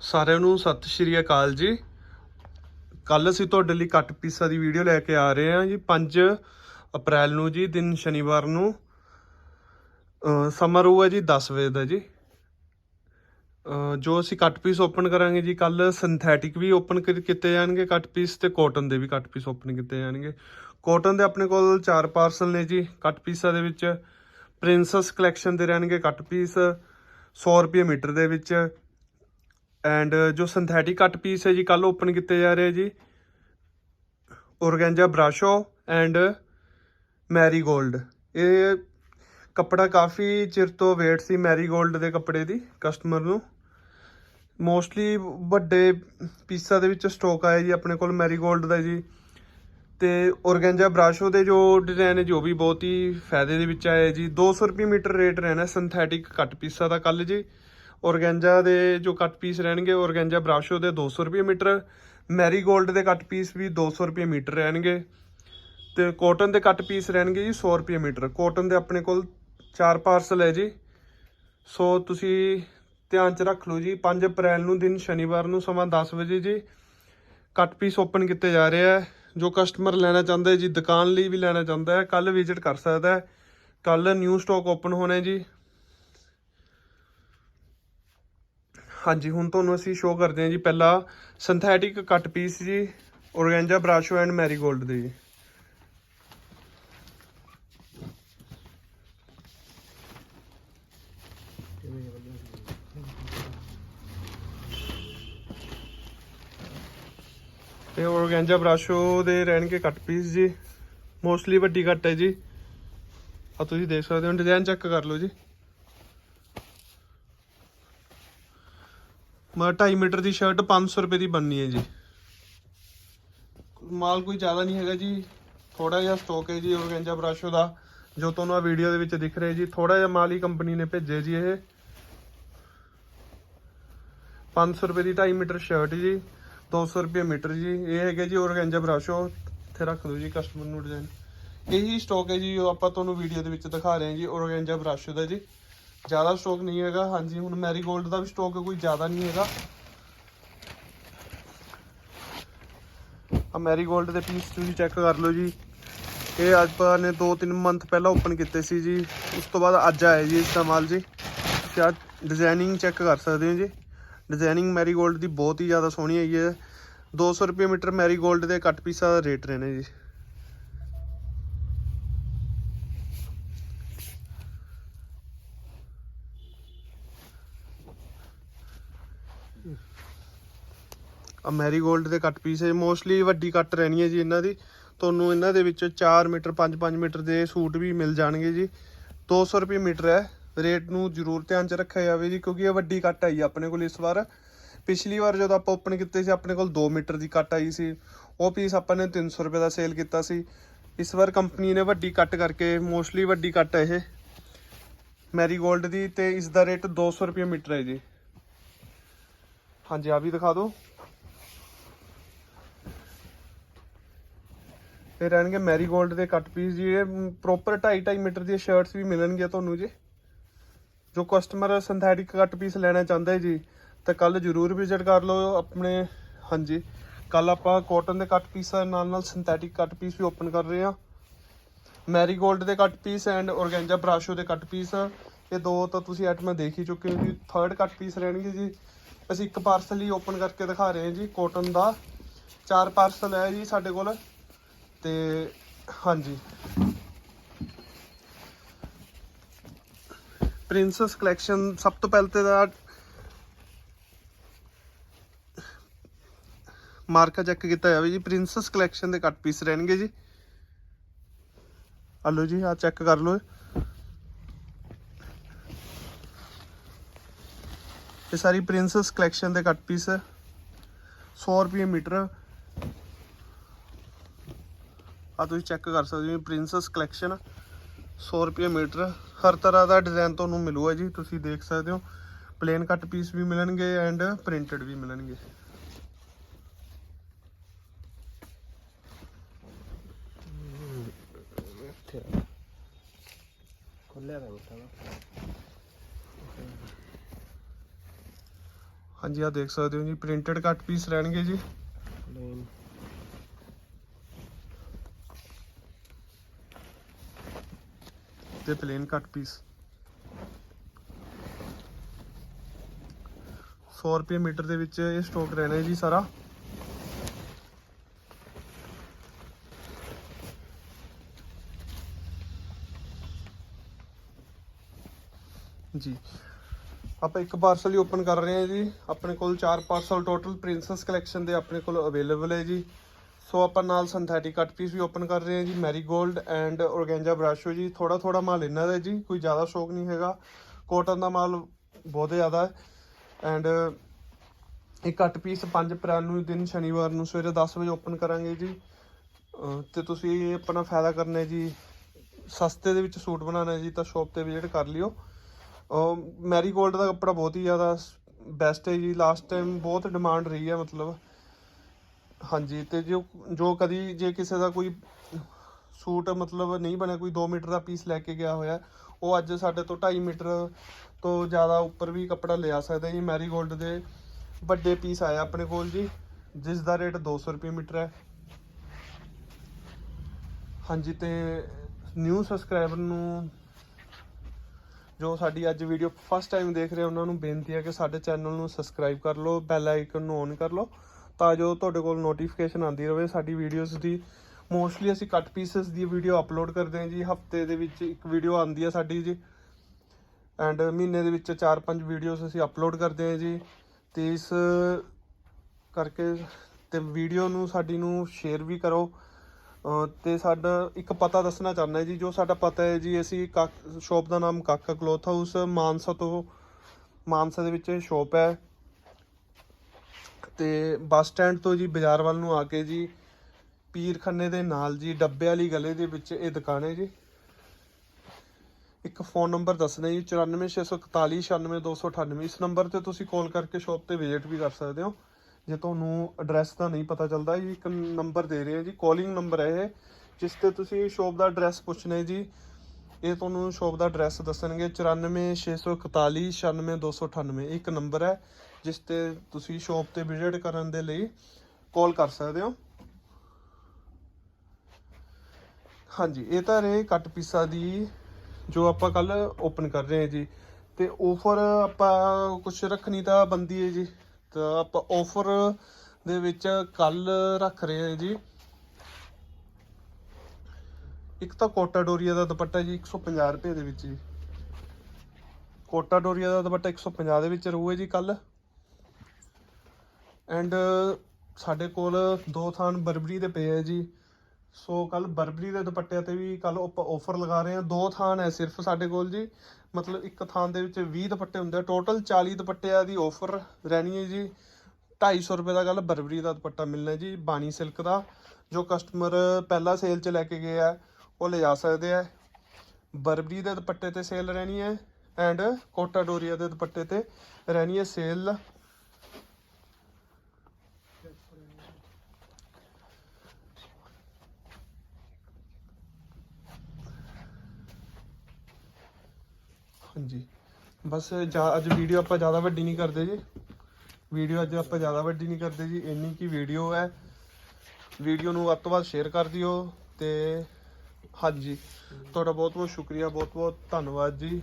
ਸਾਰਿਆਂ ਨੂੰ ਸਤਿ ਸ਼੍ਰੀ ਅਕਾਲ ਜੀ। ਕੱਲ ਅਸੀਂ ਤੁਹਾਡੇ ਲਈ ਕੱਟ ਪੀਸਾਂ ਦੀ ਵੀਡੀਓ ਲੈ ਕੇ ਆ ਰਹੇ ਹਾਂ ਜੀ 5 ਅਪ੍ਰੈਲ ਨੂੰ ਜੀ, ਦਿਨ ਸ਼ਨੀਵਾਰ ਨੂੰ। ਸਮਾਰੋਹ ਹੈ ਜੀ 10 ਵਜੇ ਦਾ ਜੀ। ਜੋ ਅਸੀਂ ਕੱਟ ਪੀਸ ਓਪਨ ਕਰਾਂਗੇ ਜੀ ਕੱਲ ਸਿੰਥੈਟਿਕ ਵੀ ਓਪਨ ਕੀਤੇ ਜਾਣਗੇ ਕੱਟ ਪੀਸ ਤੇ ਕਾਟਨ ਦੇ ਵੀ ਕੱਟ ਪੀਸ ਓਪਨ ਕੀਤੇ ਜਾਣਗੇ। ਕਾਟਨ ਦੇ ਆਪਣੇ ਕੋਲ ਚਾਰ ਪਾਰਸਲ ਨੇ ਜੀ, ਕੱਟ ਪੀਸਾਂ ਦੇ ਵਿੱਚ। ਪ੍ਰਿੰਸਸ ਕਲੈਕਸ਼ਨ ਦੇ ਰਹਿਣਗੇ ਕੱਟ ਪੀਸ। 100 ਰੁਪਏ ਮੀਟਰ ਦੇ ਵਿੱਚ। ਐਂਡ uh, ਜੋ ਸਿੰਥੈਟਿਕ ਕੱਟ ਪੀਸ ਹੈ ਜੀ ਕੱਲ ਓਪਨ ਕੀਤੇ ਜਾ ਰਹੇ ਜੀ। ਔਰਗੈਂਜਾ ਬ੍ਰਾਸ਼ੋ ਐਂਡ ਮੈਰੀਗੋਲਡ ਇਹ ਕੱਪੜਾ ਕਾਫੀ ਚਿਰ ਤੋਂ ਵੇਟ ਸੀ ਮੈਰੀਗੋਲਡ ਦੇ ਕੱਪੜੇ ਦੀ ਕਸਟਮਰ ਨੂੰ। ਮੋਸਟਲੀ ਵੱਡੇ ਪੀਸਾਂ ਦੇ ਵਿੱਚ ਸਟਾਕ ਆਇਆ ਜੀ ਆਪਣੇ ਕੋਲ ਮੈਰੀਗੋਲਡ ਦਾ ਜੀ। ਤੇ ਔਰਗੈਂਜਾ ਬ੍ਰਾਸ਼ੋ ਦੇ ਜੋ ਡਿਜ਼ਾਈਨ ਹੈ ਜੋ ਵੀ ਬਹੁਤ ਹੀ ਫਾਇਦੇ ਦੇ ਵਿੱਚ ਆਏ ਜੀ। 200 ਰੁਪਏ ਮੀਟਰ ਰੇਟ ਰਹਿਣਾ ਸਿੰਥੈਟਿਕ ਕੱਟ ਪੀਸਾਂ ਦਾ ਕੱਲ ਜੀ। ਔਰਗੈਂਜਾ ਦੇ ਜੋ ਕੱਟ ਪੀਸ ਰਹਿਣਗੇ, ਔਰਗੈਂਜਾ ਬ੍ਰਾਸ਼ੋ ਦੇ 200 ਰੁਪਏ ਮੀਟਰ ਮੈਰੀਗੋਲਡ ਦੇ ਕੱਟ ਪੀਸ ਵੀ 200 ਰੁਪਏ ਮੀਟਰ ਰਹਿਣਗੇ ਤੇ ਕਾਟਨ ਦੇ ਕੱਟ ਪੀਸ ਰਹਿਣਗੇ ਜੀ 100 ਰੁਪਏ ਮੀਟਰ। ਕਾਟਨ ਦੇ ਆਪਣੇ ਕੋਲ ਚਾਰ ਪਾਰਸਲ ਹੈ ਜੀ। ਸੋ ਤੁਸੀਂ ਧਿਆਨ ਚ ਰੱਖ ਲਓ ਜੀ 5 ਅਪ੍ਰੈਲ ਨੂੰ ਦਿਨ ਸ਼ਨੀਵਾਰ ਨੂੰ ਸਮਾਂ 10 ਵਜੇ ਜੀ ਕੱਟ ਪੀਸ ਓਪਨ ਕੀਤੇ ਜਾ ਰਹੇ ਹੈ ਜੋ ਕਸਟਮਰ ਲੈਣਾ ਚਾਹੁੰਦਾ ਹੈ ਜੀ, ਦੁਕਾਨ ਲਈ ਵੀ ਲੈਣਾ ਚਾਹੁੰਦਾ ਹੈ ਕੱਲ ਵਿਜ਼ਿਟ ਕਰ ਸਕਦਾ ਹੈ। ਕੱਲ ਨਿਊ ਸਟਾਕ ਓਪਨ ਹੋਣਾ ਹੈ ਜੀ। ਹਾਂਜੀ, ਹੁਣ ਤੁਹਾਨੂੰ ਅਸੀਂ ਸ਼ੋਅ ਕਰਦੇ ਹਾਂ ਜੀ। ਪਹਿਲਾ ਸਿੰਥੈਟਿਕ ਕੱਟ ਪੀਸ ਜੀ ਔਰਗੈਂਜਾ ਬ੍ਰਾਸ਼ੋ ਐਂਡ ਮੈਰੀਗੋਲਡ ਦੇ ਜੀ। ਇਹ ਔਰਗੈਂਜਾ ਬ੍ਰਾਸ਼ੋ ਦੇ ਰਹਿਣਗੇ ਕੱਟ ਪੀਸ ਜੀ। ਮੋਸਟਲੀ ਵੱਡੀ ਕੱਟ ਹੈ ਜੀ। ਆ ਤੁਸੀਂ ਦੇਖ ਸਕਦੇ ਹੋ ਡਿਜ਼ਾਈਨ ਚੈੱਕ ਕਰ ਲਓ ਜੀ। 2.5 ਮੀਟਰ ਦੀ ਸ਼ਰਟ 500 ਰੁਪਏ ਦੀ ਬਣਨੀ ਹੈ ਜੀ। ਮਾਲ ਕੋਈ ਜ਼ਿਆਦਾ ਨਹੀਂ ਹੈਗਾ ਜੀ। ਥੋੜਾ ਜਿਹਾ ਸਟਾਕ ਹੈ ਜੀ ਔਰਗੈਂਜਾ ਬ੍ਰਾਸ਼ੋ ਦਾ ਜੋ ਤੁਹਾਨੂੰ ਆ ਵੀਡੀਓ ਦੇ ਵਿੱਚ ਦਿਖ ਰਿਹਾ ਜੀ ਥੋੜਾ ਜਿਹਾ ਮਾਲ ਹੀ ਕੰਪਨੀ ਨੇ ਭੇਜਿਆ ਜੀ ਇਹ। 500 ਰੁਪਏ ਦੀ 2.5 ਮੀਟਰ ਸ਼ਰਟ ਜੀ 200 ਰੁਪਏ ਮੀਟਰ ਜੀ। ਇਹ ਹੈਗਾ ਜੀ ਔਰਗੈਂਜਾ ਬ੍ਰਾਸ਼ੋ ਇੱਥੇ ਰੱਖ ਦਿਓ ਜੀ ਕਸਟਮਰ ਨੂੰ ਡਿਜ਼ਾਈਨ ਇਹੀ ਸਟਾਕ ਹੈ ਜੀ, ਉਹ ਆਪਾਂ ਤੁਹਾਨੂੰ ਵੀਡੀਓ ਦੇ ਵਿੱਚ ਦਿਖਾ ਰਹੇ ਹਾਂ ਜੀ ਔਰਗੈਂਜਾ ਬ੍ਰਾਸ਼ੋ ਦਾ ਜੀ। ਜ਼ਿਆਦਾ ਸਟਾਕ ਨਹੀਂ ਹੈਗਾ। ਹਾਂਜੀ, ਹੁਣ ਮੈਰੀਗੋਲਡ ਦਾ ਵੀ ਸਟਾਕ ਕੋਈ ਜ਼ਿਆਦਾ ਨਹੀਂ ਹੈਗਾ। ਆ ਮੈਰੀਗੋਲਡ ਦੇ ਪੀਸ ਤੁਸੀਂ ਚੈੱਕ ਕਰ ਲਓ ਜੀ। ਇਹ ਅੱਜ ਪਾ ਨੇ 2-3 ਮੰਥ ਪਹਿਲਾਂ ਓਪਨ ਕੀਤੇ ਸੀ ਜੀ। ਉਸ ਤੋਂ ਬਾਅਦ ਅੱਜ ਆਇਆ ਜੀ ਇਸ ਦਾ ਮਾਲ ਜੀ। ਤੁਸੀਂ ਆ ਡਿਜ਼ਾਈਨਿੰਗ ਚੈੱਕ ਕਰ ਸਕਦੇ ਹੋ ਜੀ। ਡਿਜ਼ਾਈਨਿੰਗ ਮੈਰੀਗੋਲਡ ਦੀ ਬਹੁਤ ਹੀ ਜ਼ਿਆਦਾ ਸੋਹਣੀ ਹੈਗੀ ਹੈ। 200 ਰੁਪਏ ਮੀਟਰ ਮੈਰੀਗੋਲਡ ਦੇ ਕੱਟ ਪੀਸਾਂ ਦਾ ਰੇਟ ਰਹਿਣਾ ਜੀ। ਆ ਮੈਰੀਗੋਲਡ ਦੇ ਕੱਟ ਪੀਸ ਹੈ। ਮੋਸਟਲੀ ਵੱਡੀ ਕੱਟ ਰਹਿਣੀ ਹੈ ਜੀ ਇਹਨਾਂ ਦੀ। ਤੁਹਾਨੂੰ ਇਹਨਾਂ ਦੇ ਵਿੱਚ 4 ਮੀਟਰ 5-5 ਮੀਟਰ ਦੇ ਸੂਟ ਵੀ ਮਿਲ ਜਾਣਗੇ ਜੀ। 200 ਰੁਪਏ ਮੀਟਰ ਹੈ। ਰੇਟ ਨੂੰ ਜ਼ਰੂਰ ਧਿਆਨ 'ਚ ਰੱਖਿਆ ਜਾਵੇ ਜੀ, ਕਿਉਂਕਿ ਇਹ ਵੱਡੀ ਕੱਟ ਆਈ ਆਪਣੇ ਕੋਲ ਇਸ ਵਾਰ। ਪਿਛਲੀ ਵਾਰ ਜਦੋਂ ਆਪਾਂ ਓਪਨ ਕੀਤੇ ਸੀ, ਆਪਣੇ ਕੋਲ 2 ਮੀਟਰ ਦੀ ਕੱਟ ਆਈ ਸੀ। ਉਹ ਪੀਸ ਆਪਾਂ ਨੇ 300 ਰੁਪਏ ਦਾ ਸੇਲ ਕੀਤਾ ਸੀ। ਇਸ ਵਾਰ ਕੰਪਨੀ ਨੇ ਵੱਡੀ ਕੱਟ ਕਰਕੇ ਮੋਸਟਲੀ ਵੱਡੀ ਕੱਟ ਹੈ ਇਹ। ਮੈਰੀਗੋਲਡ ਦੀ ਤੇ ਇਸ ਦਾ ਰੇਟ 200 ਰੁਪਏ ਮੀਟਰ ਹੈ ਜੀ। ਹਾਂਜੀ ਆ ਵੀ ਦਿਖਾ ਦਿਓ। ਇਹ ਰਹਿਣਗੇ ਮੈਰੀਗੋਲਡ ਦੇ ਕੱਟ ਪੀਸ ਜੀ, ਇਹ ਪ੍ਰੋਪਰ 2.5 2.5 ਮੀਟਰ ਦੀਆਂ ਸ਼ਰਟਸ ਵੀ ਮਿਲਣਗੀਆਂ ਤੁਹਾਨੂੰ ਜੀ। ਜੋ ਕਸਟਮਰ ਸਿੰਥੈਟਿਕ ਕੱਟ ਪੀਸ ਲੈਣਾ ਚਾਹੁੰਦਾ ਹੈ ਜੀ, ਤਾਂ ਕੱਲ ਜਰੂਰ ਵਿਜ਼ਿਟ ਕਰ ਲਓ ਆਪਣੇ, ਹਾਂਜੀ। ਕੱਲ ਆਪਾਂ ਕਾਟਨ ਦੇ ਕੱਟ ਪੀਸ ਨਾਲ ਨਾਲ ਸਿੰਥੈਟਿਕ ਕੱਟ ਪੀਸ ਵੀ ਓਪਨ ਕਰ ਰਹੇ ਹਾਂ। ਮੈਰੀਗੋਲਡ ਦੇ ਕੱਟ ਪੀਸ ਐਂਡ ਔਰਗੈਂਜਾ ਬਰਾਸ਼ੋ ਦੇ ਕੱਟ ਪੀਸ ਇਹ ਦੋ ਤਾਂ ਤੁਸੀਂ ਆਈਟਮਾਂ ਦੇਖ ਹੀ ਚੁੱਕੇ ਹੋ ਜੀ। ਥਰਡ ਕੱਟ ਪੀਸ ਰਹਿਣਗੇ ਜੀ। ਅਸੀਂ ਇੱਕ ਪਾਰਸਲ ਹੀ ਓਪਨ ਕਰਕੇ ਦਿਖਾ ਰਹੇ ਹਾਂ ਜੀ ਕਾਟਨ ਦਾ। ਚਾਰ ਪਾਰਸਲ ਹੈ ਜੀ ਸਾਡੇ ਕੋਲ। ਤੇ, ਹਾਂਜੀ। ਪ੍ਰਿੰਸਸ ਕਲੈਕਸ਼ਨ ਸਭ ਤੋਂ ਪਹਿਲਾਂ ਤੇ ਦਾ ਮਾਰਕਾ ਚੈੱਕ ਕੀਤਾ ਜਾਵੇ ਜੀ ਪ੍ਰਿੰਸਸ ਕਲੈਕਸ਼ਨ ਦੇ ਕੱਟ ਪੀਸ ਰਹਿਣਗੇ ਜੀ। ਹਲੋ ਜੀ ਆ ਚੈੱਕ ਕਰ ਲਓ। ਇਹ ਸਾਰੀ ਪ੍ਰਿੰਸਸ ਕਲੈਕਸ਼ਨ ਦੇ ਕੱਟ ਪੀਸ ਹੈ। 100 ਰੁਪਏ ਮੀਟਰ। ਆ ਤੁਸੀਂ ਚੈੱਕ ਕਰ ਸਕਦੇ ਹੋ ਪ੍ਰਿੰਸਸ ਕਲੈਕਸ਼ਨ 100 ਰੁਪਏ ਮੀਟਰ। ਹਰ ਤਰ੍ਹਾਂ ਦਾ ਡਿਜ਼ਾਈਨ ਤੁਹਾਨੂੰ ਮਿਲੂਗਾ ਜੀ ਤੁਸੀਂ ਦੇਖ ਸਕਦੇ ਹੋ। ਪਲੇਨ ਕੱਟ ਪੀਸ ਵੀ ਮਿਲਣਗੇ ਐਂਡ ਪ੍ਰਿੰਟਡ ਵੀ ਮਿਲਣਗੇ। ਖੁੱਲਿਆ ਬੁੱਟਾ ਹਾਂਜੀ ਆ ਦੇਖ ਸਕਦੇ ਹੋ ਜੀ ਪ੍ਰਿੰਟਡ ਕੱਟ ਪੀਸ ਰਹਿਣਗੇ ਜੀ। ਤੇ ਪਲੇਨ ਕੱਟ ਪੀਸ 100 ਰੁਪਏ ਮੀਟਰ ਦੇ ਵਿੱਚ ਇਹ ਸਟਾਕ ਰਹਿਣਾ ਜੀ ਸਾਰਾ। ਜੀ। ਆਪਾਂ ਇੱਕ ਪਾਰਸਲ ਹੀ ਓਪਨ ਕਰ ਰਹੇ ਹਾਂ ਜੀ। ਆਪਣੇ ਕੋਲ ਚਾਰ ਪਾਰਸਲ ਟੋਟਲ ਪ੍ਰਿੰਸੈਸ ਕਲੈਕਸ਼ਨ ਦੇ ਆਪਣੇ ਕੋਲ ਅਵੇਲੇਬਲ ਹੈ ਜੀ। ਸੋ ਆਪਾਂ ਨਾਲ ਸਿੰਥੈਟਿਕ ਕੱਟ ਪੀਸ ਵੀ ਓਪਨ ਕਰ ਰਹੇ ਹਾਂ ਜੀ ਮੈਰੀਗੋਲਡ ਐਂਡ ਔਰਗੈਂਜਾ ਬ੍ਰਾਸ਼ੋ ਜੀ। ਥੋੜਾ ਥੋੜਾ ਮਾਲ ਇਹਨਾਂ ਦਾ ਜੀ, ਕੋਈ ਜ਼ਿਆਦਾ ਸ਼ੌਕ ਨਹੀਂ ਹੈਗਾ। ਕੋਟਨ ਦਾ ਮਾਲ ਬਹੁਤ ਜ਼ਿਆਦਾ ਹੈ। ਐਂਡ ਇਹ ਕੱਟ ਪੀਸ 5 ਅਪ੍ਰੈਲ ਨੂੰ ਦਿਨ ਸ਼ਨੀਵਾਰ ਨੂੰ ਸਵੇਰੇ 10 ਵਜੇ ਓਪਨ ਕਰਾਂਗੇ ਜੀ। ਅਹ ਤੇ ਤੁਸੀਂ ਆਪਣਾ ਫਾਇਦਾ ਕਰਨਾ ਜੀ, ਸਸਤੇ ਦੇ ਵਿੱਚ ਸੂਟ ਬਣਾਉਣਾ ਜੀ, ਤਾਂ ਸ਼ਾਪ ਤੇ ਵਿਜ਼ਿਟ ਕਰ ਲਿਓ। ਮੈਰੀਗੋਲਡ ਦਾ ਕੱਪੜਾ ਬਹੁਤ ਹੀ ਜ਼ਿਆਦਾ ਬੈਸਟ ਹੈ ਜੀ। ਲਾਸਟ ਟਾਈਮ ਬਹੁਤ ਡਿਮਾਂਡ ਰਹੀ ਹੈ, ਮਤਲਬ ਹਾਂਜੀ, ਤੇ ਜੋ ਜੋ ਕਦੀ ਜੇ ਕਿਸੇ ਦਾ ਕੋਈ ਸੂਟ ਮਤਲਬ ਨਹੀਂ ਬਣਿਆ, ਕੋਈ 2 ਮੀਟਰ ਦਾ ਪੀਸ ਲੈ ਕੇ ਗਿਆ ਹੋਇਆ, ਉਹ ਅੱਜ ਸਾਡੇ ਤੋਂ 2.5 ਮੀਟਰ ਤੋਂ ਜ਼ਿਆਦਾ ਉੱਪਰ ਵੀ ਕੱਪੜਾ ਲਿਆ ਸਕਦਾ ਜੀ। ਮੈਰੀਗੋਲਡ ਦੇ ਵੱਡੇ ਪੀਸ ਆਇਆ ਆਪਣੇ ਕੋਲ ਜੀ, ਜਿਸ ਦਾ ਰੇਟ 200 ਰੁਪਏ ਮੀਟਰ ਹੈ। ਹਾਂਜੀ, ਤੇ ਨਿਊ ਸਬਸਕ੍ਰਾਈਬਰ ਨੂੰ ਜੋ ਸਾਡੀ ਅੱਜ ਵੀਡੀਓ ਫਸਟ ਟਾਈਮ ਦੇਖ ਰਹੇ ਉਹਨਾਂ ਨੂੰ ਬੇਨਤੀ ਹੈ ਕਿ ਸਾਡੇ ਚੈਨਲ ਨੂੰ ਸਬਸਕ੍ਰਾਈਬ ਕਰ ਲਓ ਬੈਲ ਆਈਕਨ ਨੂੰ ਔਨ ਕਰ ਲਓ। ਤਾਂ ਜੋ ਤੁਹਾਡੇ ਕੋਲ ਨੋਟੀਫਿਕੇਸ਼ਨ ਆਉਂਦੀ ਰਹੇ ਸਾਡੀ ਵੀਡੀਓਜ਼ ਦੀ। ਮੋਸਟਲੀ ਅਸੀਂ ਕੱਟ ਪੀਸਸ ਦੀ ਵੀਡੀਓ ਅਪਲੋਡ ਕਰਦੇ ਹਾਂ ਜੀ। ਹਫ਼ਤੇ ਦੇ ਵਿੱਚ ਇੱਕ ਵੀਡੀਓ ਆਉਂਦੀ ਹੈ ਸਾਡੀ ਜੀ। ਐਂਡ ਮਹੀਨੇ ਦੇ ਵਿੱਚ 4-5 ਵੀਡੀਓਜ਼ ਅਸੀਂ ਅਪਲੋਡ ਕਰਦੇ ਹਾਂ ਜੀ। ਤੇ ਇਸ ਕਰਕੇ ਤੇ ਵੀਡੀਓ ਨੂੰ ਸਾਡੀ ਨੂੰ ਸ਼ੇਅਰ ਵੀ ਕਰੋ। ਅਹ ਤੇ ਸਾਡਾ ਇੱਕ ਪਤਾ ਦੱਸਣਾ ਚਾਹੁੰਦਾ ਜੀ। ਜੋ ਸਾਡਾ ਪਤਾ ਹੈ ਜੀ, ਅਸੀਂ ਸ਼ਾਪ ਦਾ ਨਾਮ ਕਾਕਾ ਕਲੋਥ ਹਾਊਸ ਮਾਨਸਾ ਤੋਂ ਮਾਨਸਾ ਦੇ ਵਿੱਚ ਸ਼ਾਪ ਹੈ। ਤੇ ਬੱਸ ਸਟੈਂਡ ਤੋਂ ਜੀ ਬਾਜ਼ਾਰ ਵੱਲ ਨੂੰ ਆ ਕੇ ਜੀ ਪੀਰ ਖੰਨੇ ਦੇ ਨਾਲ ਜੀ ਡੱਬੇ ਵਾਲੀ ਗਲੇ ਦੇ ਵਿੱਚ ਇਹ ਦੁਕਾਨ ਹੈ ਜੀ। ਇੱਕ ਫੋਨ ਨੰਬਰ ਦੱਸਣਾ ਜੀ 9464496298 ਇਸ ਨੰਬਰ ਤੇ ਤੁਸੀਂ ਕਾਲ ਕਰਕੇ ਸ਼ਾਪ ਤੇ ਵਿਜ਼ਿਟ ਵੀ ਕਰ ਸਕਦੇ ਹੋ। ਜੇ ਤੁਹਾਨੂੰ ਐਡਰੈਸ ਦਾ ਨਹੀਂ ਪਤਾ ਚੱਲਦਾ ਜੀ, ਇੱਕ ਨੰਬਰ ਦੇ ਰਹੇ ਹਾਂ ਜੀ, ਕਾਲਿੰਗ ਨੰਬਰ ਹੈ ਇਹ, ਜਿਸ ਤੇ ਤੁਸੀਂ ਸ਼ਾਪ ਦਾ ਐਡਰੈਸ ਪੁੱਛਣਾ ਜੀ। ਇਹ ਤੁਹਾਨੂੰ ਸ਼ਾਪ ਦਾ ਐਡਰੈਸ ਦੱਸਣਗੇ 9464496298 ਇੱਕ ਨੰਬਰ ਹੈ। ਜਿਸ ਤੇ ਤੁਸੀਂ ਸ਼ਾਪ ਤੇ ਵਿਜ਼ਿਟ ਕਰਨ ਦੇ ਲਈ ਕਾਲ ਕਰ ਸਕਦੇ ਹੋ। ਹਾਂਜੀ, ਇਹ ਤਾਂ ਰਹੇ ਕੱਟ ਪੀਸਾ ਦੀ ਜੋ ਆਪਾਂ ਕੱਲ ਓਪਨ ਕਰ ਰਹੇ ਹਾਂ ਜੀ। ਤੇ ਆਫਰ ਆਪਾਂ ਕੁਝ ਰੱਖਣੀ ਤਾਂ ਬੰਦੀ ਹੈ ਜੀ। ਤਾਂ ਆਪਾਂ ਆਫਰ ਦੇ ਵਿੱਚ ਕੱਲ ਰੱਖ ਰਹੇ ਹਾਂ ਜੀ। ਇੱਕ ਤਾਂ ਕੋਟਾ ਡੋਰੀਆ ਦਾ ਦੁਪੱਟਾ ਜੀ 150 ਰੁਪਏ ਦੇ ਵਿੱਚ ਜੀ। ਕੋਟਾ ਡੋਰੀਆ ਦਾ ਦੁਪੱਟਾ 150 ਦੇ ਵਿੱਚ ਰਹੂਗਾ ਜੀ ਕੱਲ ਐਂਡ ਸਾਡੇ ਕੋਲ ਦੋ ਥਾਨ ਬਰਬਰੀ ਦੇ ਪਏ ਆ ਜੀ। ਸੋ ਕੱਲ ਬਰਬਰੀ ਦੇ ਦੁਪੱਟਿਆਂ ਤੇ ਵੀ ਕੱਲ ਆਪਾਂ ਆਫਰ ਲਗਾ ਰਹੇ ਹਾਂ। ਦੋ ਥਾਨ ਹੈ ਸਿਰਫ ਸਾਡੇ ਕੋਲ ਜੀ। ਮਤਲਬ ਇੱਕ ਥਾਨ ਦੇ ਵਿੱਚ 20 ਦੁਪੱਟੇ ਹੁੰਦੇ ਆ। ਟੋਟਲ 40 ਦੁਪੱਟਿਆਂ ਦੀ ਆਫਰ ਰਹਿਣੀ ਹੈ ਜੀ। 250 ਰੁਪਏ ਦਾ ਕੱਲ ਬਰਬਰੀ ਦਾ ਦੁਪੱਟਾ ਮਿਲਣਾ ਜੀ, ਬਾਣੀ ਸਿਲਕ ਦਾ, ਜੋ ਕਸਟਮਰ ਪਹਿਲਾ ਸੇਲ 'ਚ ਲੈ ਕੇ ਗਏ ਆ, ਉਹ ਲੈ ਜਾ ਸਕਦੇ ਆ। ਬਰਬਰੀ ਦੇ ਦੁਪੱਟੇ ਤੇ ਸੇਲ ਰਹਿਣੀ ਹੈ ਐਂਡ ਕੋਟਾ ਡੋਰੀਆ ਦੇ ਦੁਪੱਟੇ ਤੇ ਰਹਿਣੀ ਹੈ ਸੇਲ ਹਾਂਜੀ। ਬਸ ਜਾ- ਅੱਜ ਵੀਡੀਓ ਆਪਾਂ ਜ਼ਿਆਦਾ ਵੱਡੀ ਨਹੀਂ ਕਰਦੇ ਜੀ। ਵੀਡੀਓ ਅੱਜ ਆਪਾਂ ਜ਼ਿਆਦਾ ਵੱਡੀ ਨਹੀਂ ਕਰਦੇ ਜੀ। ਇੰਨੀ ਕੀ ਵੀਡੀਓ ਹੈ। ਵੀਡੀਓ ਨੂੰ ਵੱਧ ਤੋਂ ਵੱਧ ਸ਼ੇਅਰ ਕਰ ਦਿਓ ਤੇ ਹਾਂਜੀ। ਤੁਹਾਡਾ ਬਹੁਤ ਬਹੁਤ ਸ਼ੁਕਰੀਆ ਬਹੁਤ ਬਹੁਤ ਧੰਨਵਾਦ ਜੀ।